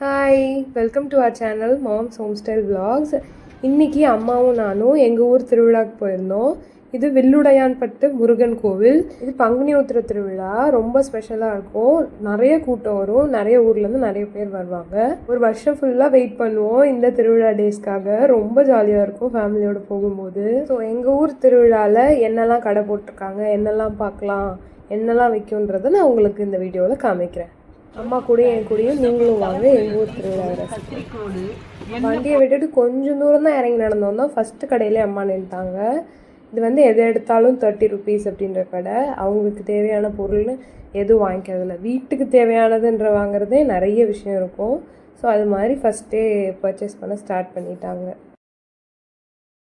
Hi welcome to our channel mom's home style vlogs இன்றைக்கி அம்மாவும் நானும் எங்கள் ஊர் திருவிழாக்கு போயிருந்தோம். இது வில்லுடையான்பட்டு முருகன் கோவில். இது பங்குனி உத்திர திருவிழா ரொம்ப ஸ்பெஷலாக இருக்கும். நிறைய கூட்டம் வரும். நிறைய ஊர்லேருந்து நிறைய பேர் வருவாங்க. ஒரு வருஷம் ஃபுல்லாக வெயிட் பண்ணுவோம் இந்த திருவிழா டேஸ்க்காக ரொம்ப ஜாலியாக இருக்கும் ஃபேமிலியோட போகும்போது. ஸோ எங்கள் ஊர் திருவிழாவில் என்னெல்லாம் கடை போட்டிருக்காங்க என்னெல்லாம் பார்க்கலாம் என்னெல்லாம் வைக்கும்ன்றதை நான் உங்களுக்கு இந்த வீடியோவில் காமிக்கிறேன். அம்மா கூட என் கூடயும் நீங்களும் வாங்க எங்கள் ஊர் திருவிழா ரசிக்க வண்டியை விட்டுட்டு கொஞ்சம் தூரம் தான் இறங்கி நடந்தோம் தான். ஃபஸ்ட்டு கடையிலே அம்மா நின்ட்டாங்க இது வந்து எது எடுத்தாலும் தேர்ட்டி ருபீஸ் அப்படின்ற கடை. அவங்களுக்கு தேவையான பொருள்னு எதுவும் வாங்கிக்கிறதில்ல. வீட்டுக்கு தேவையானதுன்ற வாங்குறதே நிறைய விஷயம் இருக்கும். ஸோ அது மாதிரி ஃபஸ்ட்டே பர்ச்சேஸ் பண்ண ஸ்டார்ட் பண்ணிட்டாங்க.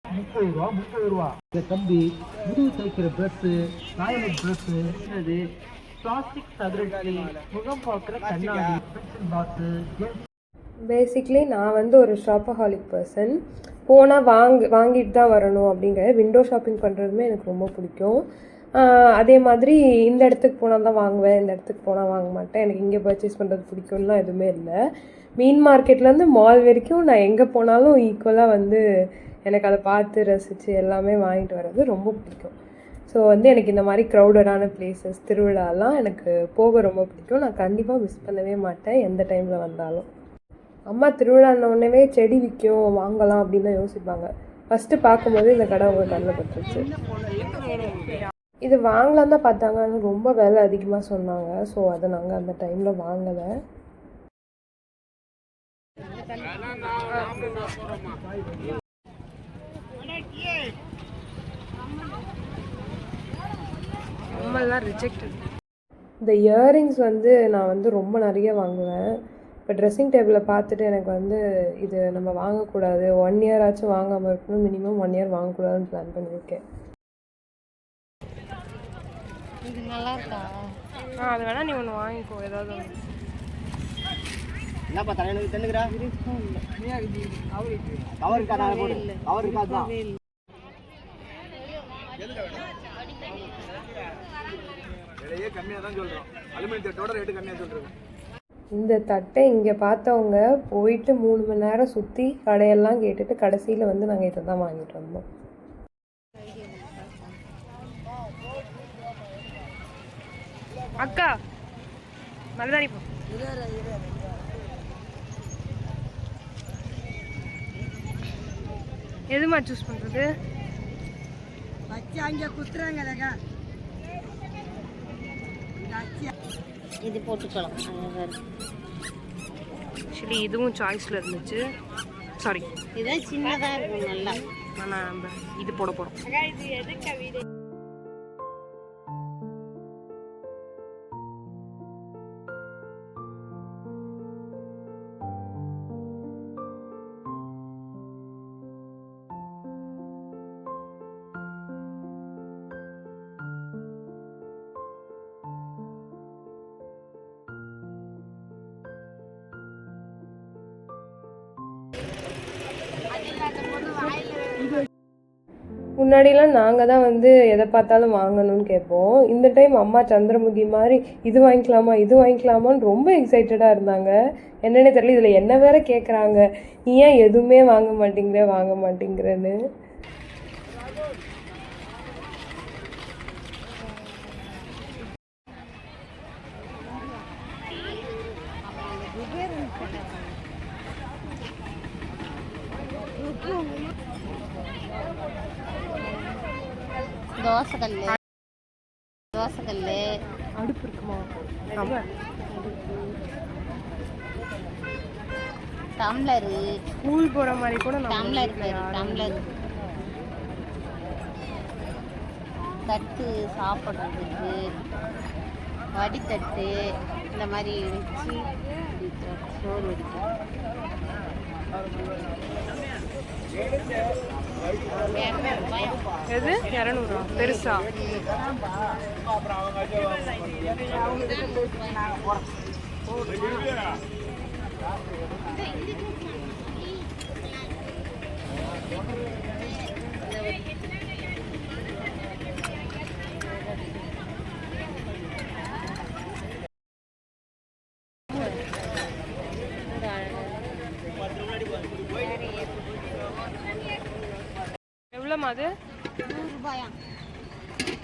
முப்பது ரூபா முப்பது ரூபா. இந்த கம்பி முதுகு தைக்கிற ப்ரெஸ்ஸு டாய்லெட் ப்ரெஸ்ஸு இது பிளாஸ்டிக் சதுரத்தில் முகம் பார்க்குற கண்ணாடி பாக்ஸு பேசிக்லி நான் வந்து ஒரு ஷாப்பஹாலிக் பர்சன் போனால் வாங்க வாங்கிட்டு தான் வரணும் அப்படிங்கிற விண்டோ ஷாப்பிங் பண்ணுறதுமே எனக்கு ரொம்ப பிடிக்கும். அதே மாதிரி இந்த இடத்துக்கு போனால் தான் வாங்குவேன் இந்த இடத்துக்கு போனால் வாங்க மாட்டேன். எனக்கு இங்கே பர்ச்சேஸ் பண்ணுறது பிடிக்கும்லாம் எதுவுமே இல்லை. மீன் மார்க்கெட்லேருந்து மால் வரைக்கும் நான் எங்கே போனாலும் ஈக்குவலாக வந்து எனக்கு அதை பார்த்து ரசித்து எல்லாமே வாங்கிட்டு வர்றது ரொம்ப பிடிக்கும். ஸோ வந்து எனக்கு இந்த மாதிரி க்ரௌடடான பிளேசஸ் திருவிழாலாம் எனக்கு போக ரொம்ப பிடிக்கும். நான் கண்டிப்பாக மிஸ் பண்ணவே மாட்டேன் எந்த டைமில் வந்தாலும். அம்மா திருவிழான்னொடனே செடி விற்கும் வாங்கலாம் அப்படின்னு தான் யோசிப்பாங்க. ஃபஸ்ட்டு பார்க்கும்போது இந்த கடை அவங்க கண்ணில் பட்டுருச்சு. இது வாங்கலாம் தான் பார்த்தாங்க ஆனால் ரொம்ப விலை அதிகமாக சொன்னாங்க. ஸோ அதை நாங்கள் அந்த டைமில் வாங்கலை. ரொம்பலாம் ரிஜெக்டட் இந்த இயரிங்ஸ் வந்து நான் வந்து ரொம்ப நிறைய வாங்குவேன். இப்போ ட்ரெஸ்ஸிங் டேபிளில் பார்த்துட்டு எனக்கு வந்து இது நம்ம வாங்கக்கூடாது. ஒன் இயர் ஆச்சும் வாங்காமல் இருக்கணும். மினிமம் ஒன் இயர் வாங்கக்கூடாதுன்னு பிளான் பண்ணியிருக்கேன். இது நல்லா இருக்கா ஆ அது வேணால் நீ ஒன்று வாங்கிக்கோ. ஏதாவது என்னப்பா தலைவனுக்கு தென்னுக்குறா? கவர் இருக்கா? நான் போடு கவர் இருக்கா? விலையே கம்மியாக தான் சொல்கிறோம் அலுமினியத்தோட ரேட்டு கம்மியாக சொல்கிறேன் இந்த தட்டை இங்கே பார்த்தவங்க போயிட்டு மூணு மணி நேரம் சுற்றி கடையெல்லாம் கேட்டுட்டு கடைசியில் வந்து நாங்கள் இதை தான் வாங்கிட்டு வந்தோம். அக்கா போ. எதுமா சூஸ் பண்ணுறது இது போட்டுக்கலாம். ஆக்சுவலி இதுவும் சாய்ஸில் இருந்துச்சு. சாரி இதான் சின்னதா இருக்கும் நல்லா. ஆனால் நம்ம இது போட போகிறோம் முன்னாடிலாம் நாங்கள் தான் வந்து எதை பார்த்தாலும் வாங்கணும்னு கேட்போம். இந்த டைம் அம்மா சந்திரமுகி மாதிரி இது வாங்கிக்கலாமா இது வாங்கிக்கலாமான்னு ரொம்ப எக்ஸைட்டடாக இருந்தாங்க. என்னென்ன தெரியல இதில் என்ன வேற கேட்குறாங்க நீ ஏன் எதுவுமே வாங்க மாட்டேங்கிற வாங்க மாட்டேங்கிறன்னு. தோசைக்கல்லு. தோசைக்கல்லு. அடுப்பு இருக்குமா? டம்ளரு. ஸ்கூல் போகிற மாதிரி கூட டம்ளர் டம்ளர். தட்டு சாப்பிட்றதுக்கு வடித்தட்டு இந்த மாதிரி வச்சு சோறு வடிக்கும் எது இரநூறுவா பெருசா Thank you. எவ்வளோமா அது?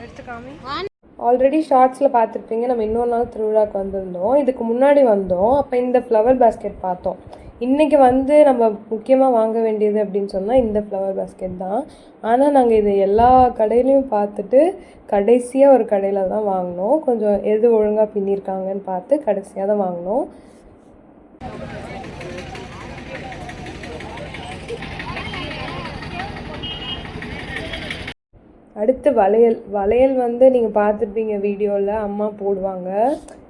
எடுத்துக்காமி. ஆல்ரெடி ஷார்ட்ஸில் பார்த்துருப்பீங்க. நம்ம இன்னொரு நாள் திருவிழாக்கு வந்திருந்தோம். இதுக்கு முன்னாடி வந்தோம். அப்போ இந்த ஃப்ளவர் பேஸ்கெட் பார்த்தோம். இன்றைக்கி வந்து நம்ம முக்கியமாக வாங்க வேண்டியது அப்படின்னு சொன்னால் இந்த ஃப்ளவர் பேஸ்கெட் தான். ஆனால் நாங்கள் இது எல்லா கடையிலையும் பார்த்துட்டு கடைசியாக ஒரு கடையில் தான் வாங்கினோம். கொஞ்சம் எது ஒழுங்காக பின்னிருக்காங்கன்னு பார்த்து கடைசியாக தான் வாங்கினோம். அடுத்து வளையல். வளையல் வந்து நீங்கள் பார்த்துருப்பீங்க வீடியோவில் அம்மா போடுவாங்க.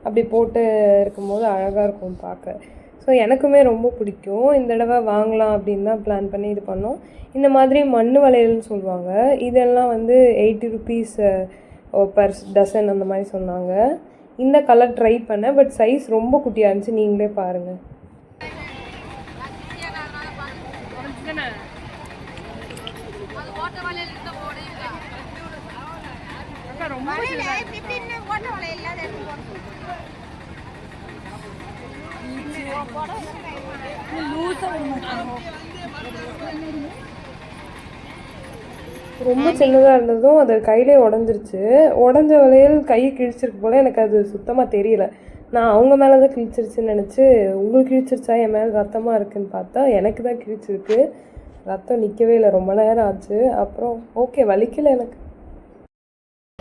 அப்படி போட்டு இருக்கும்போது அழகாக இருக்கும் பார்க்க. ஸோ எனக்குமே ரொம்ப பிடிக்கும். இந்த தடவை வாங்கலாம் அப்படின்னு தான் பிளான் பண்ணி இது பண்ணோம். இந்த மாதிரி மண் வளையல்னு சொல்லுவாங்க. இதெல்லாம் வந்து எயிட்டி ருபீஸ் பர் டசன் அந்த மாதிரி சொன்னாங்க. இந்த கலர் ட்ரை பண்ணேன். பட் சைஸ் ரொம்ப குட்டியாக இருந்துச்சு. நீங்களே பாருங்கள் ரொம்ப சின்னதாக இருந்ததும் அது கையிலே உடஞ்சிருச்சு. உடஞ்ச வளையல் கை கிழிச்சிருக்கு போல் எனக்கு அது சுத்தமாக தெரியல. நான் அவங்க மேலே தான் கிழிச்சிருச்சுன்னு நினச்சி உங்களுக்கு கிழிச்சிருச்சா? என் மேலே ரத்தமாக இருக்குன்னு பார்த்தா எனக்கு தான் கிழிச்சிருக்கு. ரத்தம் நிற்கவே இல்லை. ரொம்ப நேரம் ஆச்சு. அப்புறம் ஓகே வலிக்கல எனக்கு.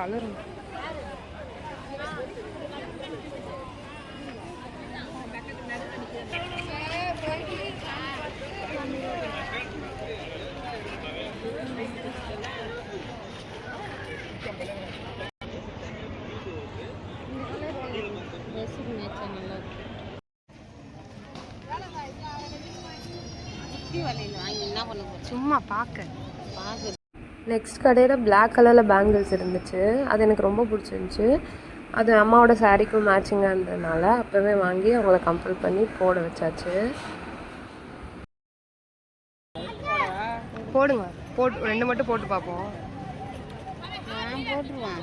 கலர் சும்மா பார்க்க பார்க்க. நெக்ஸ்ட் கடையில் Black கலரில் பேங்கிள்ஸ் இருந்துச்சு. அது எனக்கு ரொம்ப பிடிச்சிருந்துச்சு. அது அம்மாவோட சாரீக்கும் மேட்சிங்காக இருந்ததுனால அப்போவே வாங்கி அவங்கள கம்பல் பண்ணி போட வச்சாச்சு. போடுங்க. போட்டு ரெண்டு மட்டும் போட்டு பார்ப்போம் நான் போட்டுருவேன்.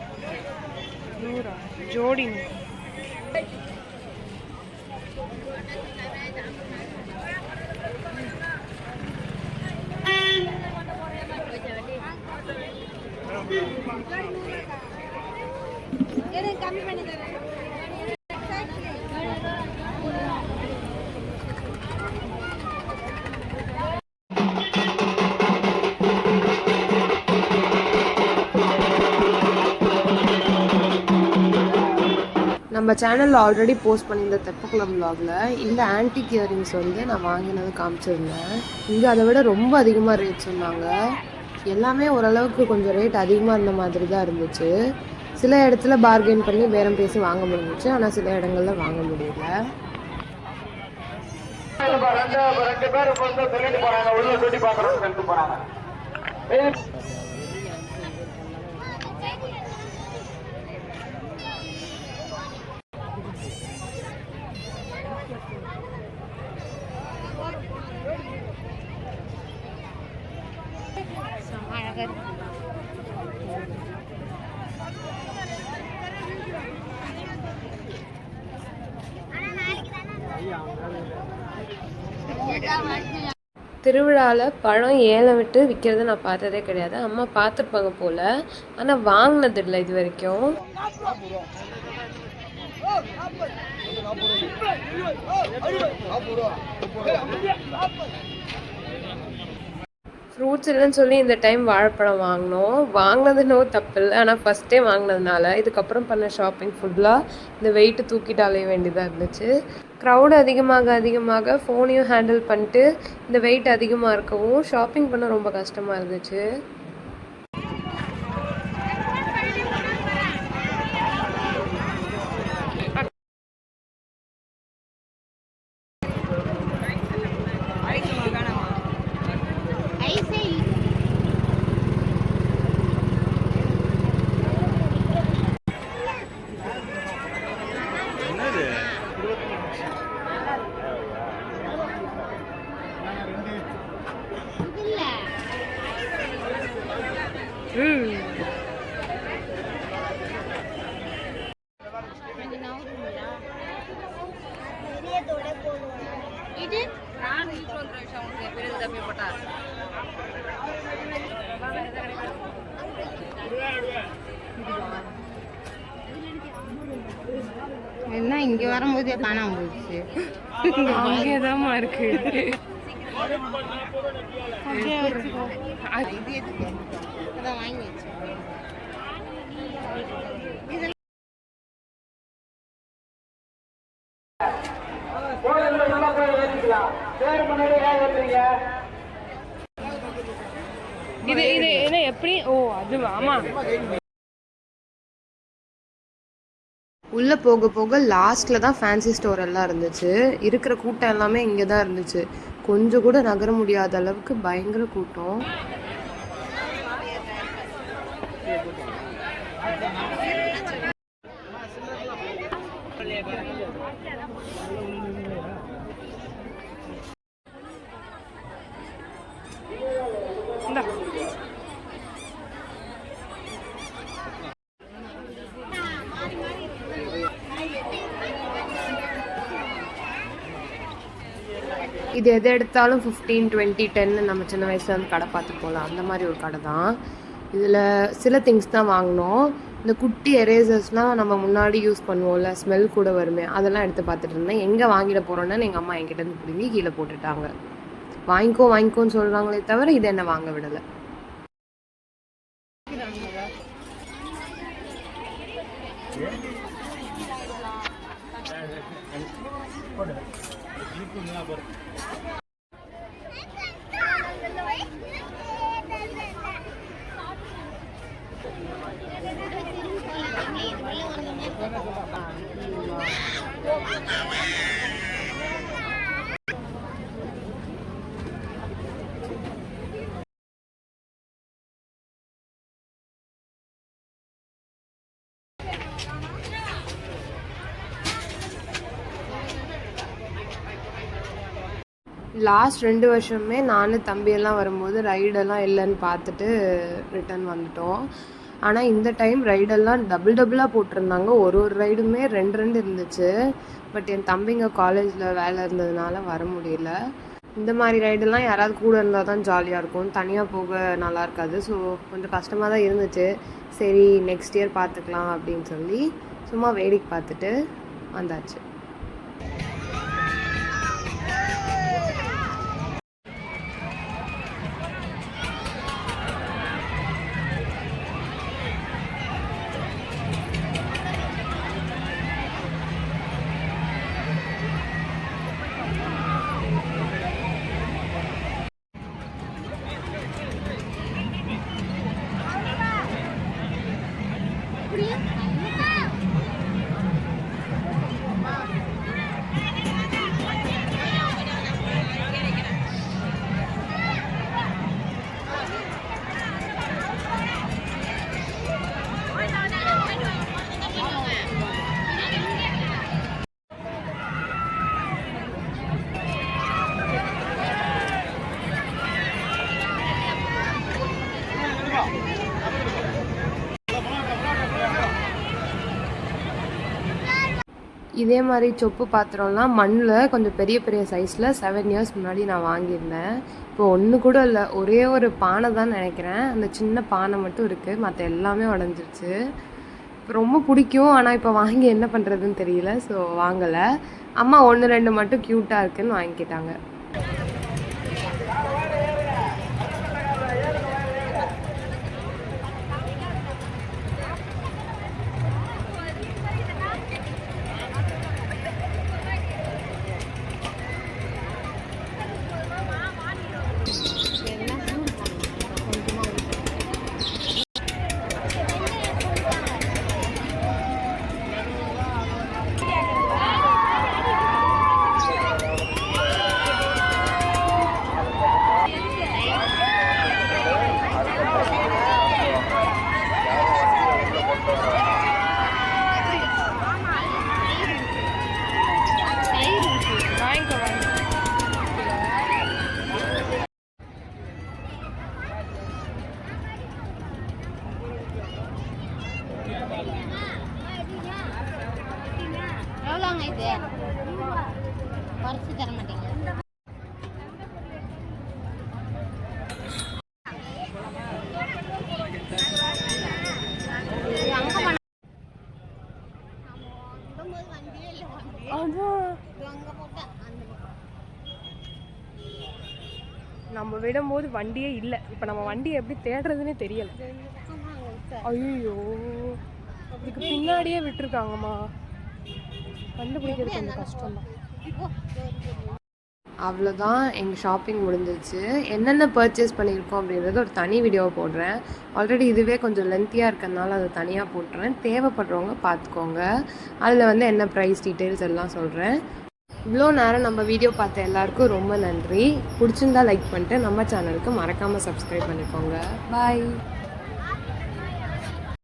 நூறா ஜோடி நம்ம சேனலில் ஆல்ரெடி போஸ்ட் பண்ணியிருந்த தெப்பக்குளம் vlogல இந்த ஆன்டிக் இயரிங்ஸ் வந்து நான் வாங்கினது காமிச்சிருந்தேன். இங்கே அதை விட ரொம்ப அதிகமாக ரேட் சொன்னாங்க. எல்லாமே ஓரளவுக்கு கொஞ்சம் ரேட் அதிகமாக இருந்த மாதிரி தான் இருந்துச்சு. சில இடத்துல பார்கெயின் பண்ணி பேரம் பேசி வாங்க முடிஞ்சிச்சு. ஆனால் சில இடங்களில் வாங்க முடியல. ரெண்டு பேர் சொல்லிட்டு போறாங்க. உள்ள சுட்டி பார்க்குறோம் சொல்லிட்டு போறாங்க. திருவிழாவில் பழம் ஏலம் விட்டு விற்கிறத நான் பார்த்ததே கிடையாது. அம்மா பார்த்துருப்பாங்க போல். ஆனால் வாங்கினதில்லை இது வரைக்கும். ஃப்ரூட்ஸ் இல்லைன்னு சொல்லி இந்த டைம் வாழைப்பழம் வாங்கினோம். வாங்கினது என்னவோ தப்பு இல்லை. ஆனால் ஃபஸ்ட்டே வாங்கினதுனால இதுக்கப்புறம் பண்ண ஷாப்பிங் ஃபுல்லாக இந்த வெயிட்டு தூக்கிட்டு அலைய வேண்டியதாக இருந்துச்சு. க்ரௌடு அதிகமாக அதிகமாக ஃபோனையும் ஹேண்டில் பண்ணிட்டு இந்த வெயிட் அதிகமாக இருக்கவும் ஷாப்பிங் பண்ண ரொம்ப கஷ்டமாக இருந்துச்சு ஐஸே இல்ல ம் கொஞ்சம் நவுறுங்களா? இது என்ன வரும்போதே காணாம போயிடுச்சு அங்கே தான்மா இருக்கு இது எதுக்கு? அதான் வாங்கி வச்சு கோயில்ல உள்ள போய் ஏறிக்கலாம் பேர் முன்னாடி ஏன் ஏறுறீங்க இது இது என்ன எப்படி? ஓ அது ஆமா. உள்ளே போக போக லாஸ்ட்டில் தான் ஃபேன்சி ஸ்டோர் எல்லாம் இருந்துச்சு. இருக்கிற கூட்டம் எல்லாமே இங்கே தான் இருந்துச்சு. கொஞ்சம் கூட நகர முடியாத அளவுக்கு பயங்கர கூட்டம். இது எது எடுத்தாலும் ஃபிஃப்டீன் டுவெண்ட்டி டென்னு நம்ம சின்ன வயசில் வந்து கடை பார்த்து போகலாம் அந்த மாதிரி ஒரு கடை தான். இதில் சில திங்ஸ் தான் வாங்கினோம். இந்த குட்டி எரேசர்ஸ்லாம் நம்ம முன்னாடி யூஸ் பண்ணுவோம்ல ஸ்மெல் கூட வருமே அதெல்லாம் எடுத்து பார்த்துட்டு இருந்தேன். எங்கே வாங்கிட போகிறோன்னு எங்கள் அம்மா என்கிட்ட இருந்து பிடுங்கி கீழே போட்டுட்டாங்க. வாங்கிக்கோ வாங்கிக்கோன்னு சொல்கிறாங்களே தவிர இது என்ன வாங்க விடலை. லாஸ்ட் ரெண்டு வருஷமே நான் தம்பியெல்லாம் வரும்போது ரைடெல்லாம் இல்லைன்னு பார்த்துட்டு ரிட்டர்ன் வந்துட்டோம். ஆனால் இந்த டைம் ரைடெல்லாம் டபுள் டபுளாக போட்டிருந்தாங்க. ஒரு ஒரு ரைடுமே ரெண்டு ரெண்டு இருந்துச்சு. பட் என் தம்பிங்க காலேஜில் வேலை இருந்ததுனால வர முடியல. இந்த மாதிரி ரைடெல்லாம் யாராவது கூட இருந்தால் தான் ஜாலியாக இருக்கும். தனியாக போக நல்லா இருக்காது. ஸோ கொஞ்சம் கஷ்டமாக தான் இருந்துச்சு. சரி நெக்ஸ்ட் இயர் பார்த்துக்கலாம் அப்படின்னு சொல்லி சும்மா வேடிக்கை பார்த்துட்டு வந்தாச்சு. இதே மாதிரி சொப்பு பாத்திரம்லாம் மண்ணில் கொஞ்சம் பெரிய பெரிய சைஸில் செவன் இயர்ஸ் முன்னாடி நான் வாங்கியிருந்தேன். இப்போ ஒன்று கூட இல்லை ஒரே ஒரு பானை தான் நினைக்கிறேன். அந்த சின்ன பானை மட்டும் இருக்குது மற்ற எல்லாமே உடஞ்சிருச்சு. இப்போ ரொம்ப பிடிக்கும். ஆனால் இப்போ வாங்கி என்ன பண்ணுறதுன்னு தெரியல. ஸோ வாங்கலை. அம்மா ஒன்று ரெண்டு மட்டும் க்யூட்டாக இருக்குன்னு வாங்கிக்கிட்டாங்க எவ்வளோங்க இது குறைச்சி தர மாட்டீங்க இது அங்க பண்ண- ஆமா, விடும்போது வண்டியே இல்லை, வண்டியே. இது அங்க போட்டா, அந்த பக்கம். நம்ம விடும்போது வண்டியே இல்லை. இப்போ நம்ம வண்டியை எப்படி தேடுறதுனே தெரியல. ஐயோ இதுக்கு பின்னாடியே விட்டுருக்காங்கம்மா. கண்டுபிடிக்கிறது கொஞ்சம் கஷ்டம் தான் அவ்வளோதான் எங்கள் ஷாப்பிங் முடிஞ்சிச்சு என்னென்ன பர்ச்சேஸ் பண்ணியிருக்கோம் அப்படின்றது ஒரு தனி வீடியோ போடுறேன். ஆல்ரெடி இதுவே கொஞ்சம் லென்த்தியாக இருக்கிறதுனால அதை தனியாக போட்டுறேன். தேவைப்படுறவங்க பார்த்துக்கோங்க. அதில் வந்து என்ன ப்ரைஸ் டீட்டெயில்ஸ் எல்லாம் சொல்கிறேன் இவ்வளோ நேரம் நம்ம வீடியோ பார்த்த எல்லாருக்கும் ரொம்ப நன்றி. பிடிச்சிருந்தா லைக் பண்ணிட்டு நம்ம சேனலுக்கு மறக்காமல் சப்ஸ்கிரைப் பண்ணிக்கோங்க. பாய்